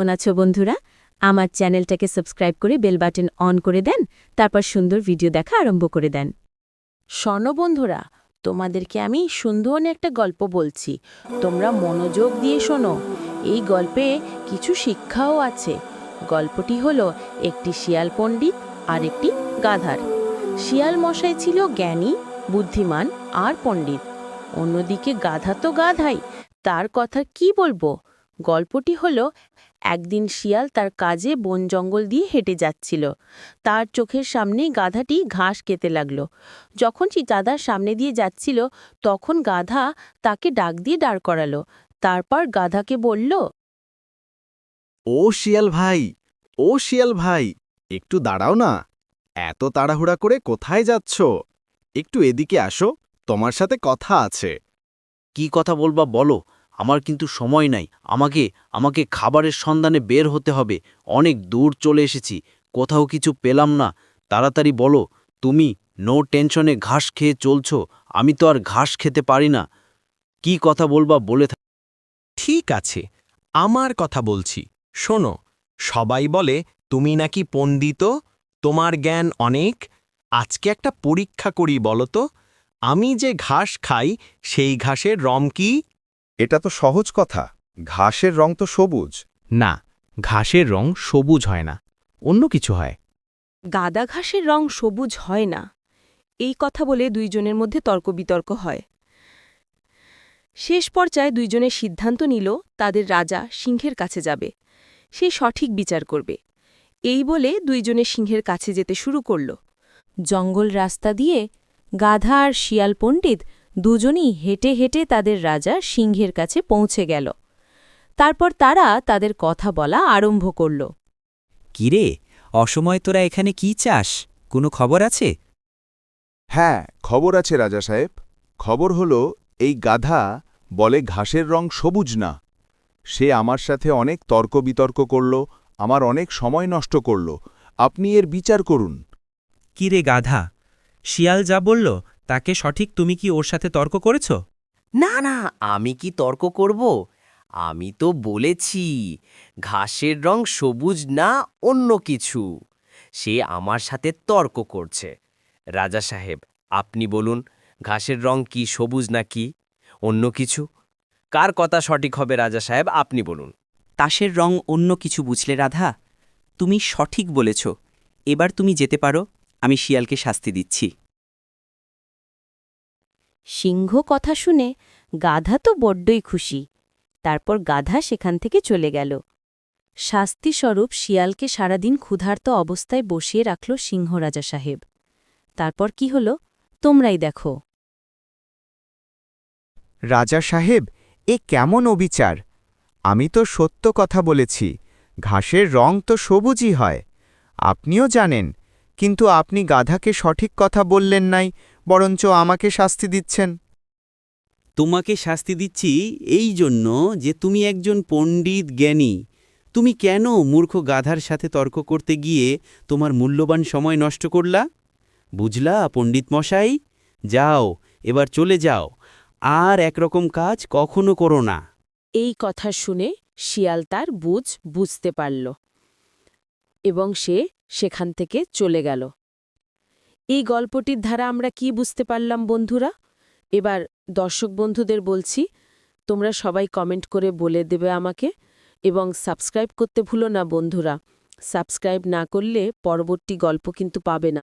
কেমন আছো বন্ধুরা? আমার চ্যানেলটাকে সাবস্ক্রাইব করে বেল বাটন অন করে দেন, তারপর সুন্দর ভিডিও দেখা আরম্ভ করে দেন। বন্ধুরা, তোমাদেরকে আমি সুন্দর একটা গল্প বলছি। তোমরা মনোযোগ দিয়ে শোনো। এই গল্পে কিছু শিক্ষাও আছে। গল্পটি হলো একটি শিয়াল পণ্ডিত আর একটি গাধার। শিয়াল মশাই ছিল জ্ঞানী, বুদ্ধিমান আর পণ্ডিত। অন্যদিকে গাধা তো গাধাই। তার কথা কি বলব? গল্পটি হলো একদিন শিয়াল তার কাজে বন জঙ্গল দিয়ে হেঁটে যাচ্ছিল। তার চোখের সামনেই গাধাটি ঘাস খেতে লাগল। যখন সে দাদার সামনে দিয়ে যাচ্ছিল তখন গাধা তাকে ডাক দিয়ে দাঁড় করালো। তারপর গাধাকে বলল ও শিয়াল ভাই ও শিয়াল ভাই একটু দাঁড়াও না। এত তাড়াহুড়া করে কোথায় যাচ্ছ? একটু এদিকে আসো তোমার সাথে কথা আছে। কি কথা বলবা বলো আমার কিন্তু সময় নাই। আমাকে আমাকে খাবারের সন্ধানে বের হতে হবে। অনেক দূর চলে এসেছি। কোথাও কিছু পেলাম না। তাড়াতাড়ি বলো, তুমি নো টেনশনে ঘাস খেয়ে চলছ? আমি তো আর ঘাস খেতে পারি না। কি কথা বলবা বলে ঠিক আছে, আমার কথা বলছি। শোনো, সবাই বলে, তুমি নাকি পণ্ডিত? তোমার জ্ঞান অনেক। আজকে একটা পরীক্ষা করি বলো তো। আমি যে ঘাস খাই, সেই ঘাসের রম কি? এটা তো সহজ কথা। ঘাসের রং তো সবুজ। না ঘাসের রং সবুজ হয় না। অন্য কিছু হয়। গাদা ঘাসের রং সবুজ হয় না। এই কথা বলে দুইজনের মধ্যে তর্ক বিতর্ক হয়। শেষ পর্যায়ে দুইজনের সিদ্ধান্ত নিল তাদের রাজা সিংহের কাছে যাবে। সে সঠিক বিচার করবে। এই বলে দুইজনে সিংহের কাছে যেতে শুরু করল। জঙ্গল রাস্তা দিয়ে গাধা আর শিয়াল পণ্ডিত দুজনই হেঁটে হেঁটে তাদের রাজা সিংহের কাছে পৌঁছে গেল। তারপর তারা তাদের কথা বলা আরম্ভ করল। কিরে অসময় তোরা এখানে কি চাস? কোনো খবর আছে? হ্যাঁ খবর আছে রাজা সাহেব। খবর হলো এই গাধা বলে ঘাসের রং সবুজ না। সে আমার সাথে অনেক তর্ক বিতর্ক করল আমার অনেক সময় নষ্ট করল। আপনি এর বিচার করুন। কিরে গাধা শিয়াল যা বলল তাকে সঠিক তুমি কি ওর সাথে তর্ক করেছ? না না আমি কি তর্ক করব? আমি তো বলেছি ঘাসের রং সবুজ না অন্য কিছু। সে আমার সাথে তর্ক করছে। রাজা সাহেব আপনি বলুন ঘাসের রং কি সবুজ না কি অন্য কিছু? কার কথা সঠিক হবে রাজা সাহেব আপনি বলুন। তাসের রং অন্য কিছু বুঝলে রাধা তুমি সঠিক বলেছ। এবার তুমি যেতে পারো আমি শিয়ালকে শাস্তি দিচ্ছি। সিংহ কথা শুনে গাধা তো বড্ডই খুশি। তারপর গাধা সেখান থেকে চলে গেল। শাস্তিস্বরূপ শিয়ালকে সারাদিন ক্ষুধার্ত অবস্থায় বসিয়ে রাখল সিংহ রাজা সাহেব। তারপর কি হল? তোমরাই দেখো। রাজা সাহেব, এ কেমন অবিচার? আমি তো সত্য কথা বলেছি, ঘাসের রং তো সবুজই হয়। আপনিও জানেন, কিন্তু আপনি গাধাকে সঠিক কথা বললেন নাই বরঞ্চ আমাকে শাস্তি দিচ্ছেন। তোমাকে শাস্তি দিচ্ছি এই জন্য যে তুমি একজন পণ্ডিত জ্ঞানী। তুমি কেন মূর্খ গাধার সাথে তর্ক করতে গিয়ে তোমার মূল্যবান সময় নষ্ট করলা? বুঝলা পণ্ডিত মশাই? যাও এবার চলে যাও। আর একরকম কাজ কখনো করো না। এই কথা শুনে শিয়াল তার বুঝ বুঝতে পারল এবং সে সেখান থেকে চলে গেল। এই গল্পটির ধারা আমরা কি বুঝতে পারলাম, বন্ধুরা? এবার দর্শক বন্ধুদের বলছি, তোমরা সবাই কমেন্ট করে বলে দেবে আমাকে এবং সাবস্ক্রাইব করতে ভুলো না, বন্ধুরা। সাবস্ক্রাইব না করলে পরবর্তী গল্প কিন্তু পাবে না।